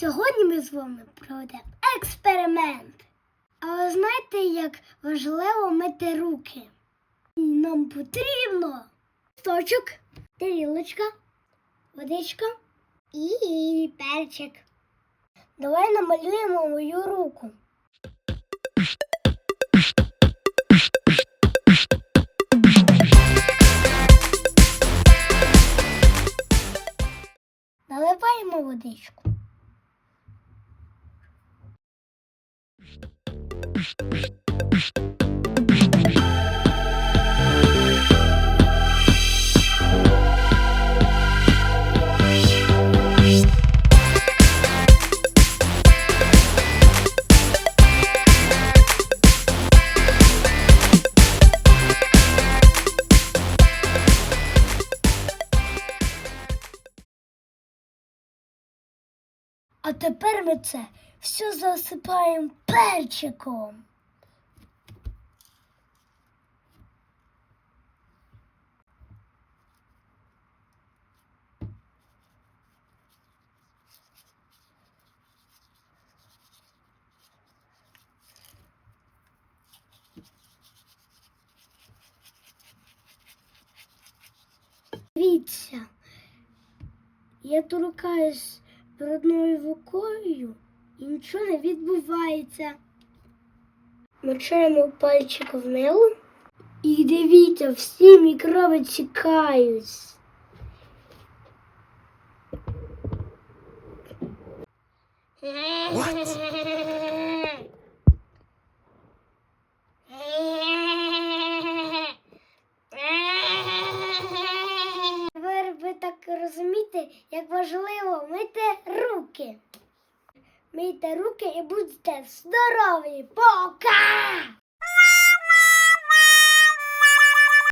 Сьогодні ми з вами проведемо експеримент. А ви знаєте, як важливо мити руки? Нам потрібно сточок, тарілочка, водичка і перчик. Давай намалюємо мою руку. Наливаємо водичку. А тепер ми це все засипаємо перчиком. Дивіться, я торкаюсь брудною рукою і нічого не відбувається. Мочаємо пальчик в мило. І дивіться, всі мікроби тікають. Тепер ви так розумієте, як важливо мити руки. Мийте руки і будьте здорові. Пока!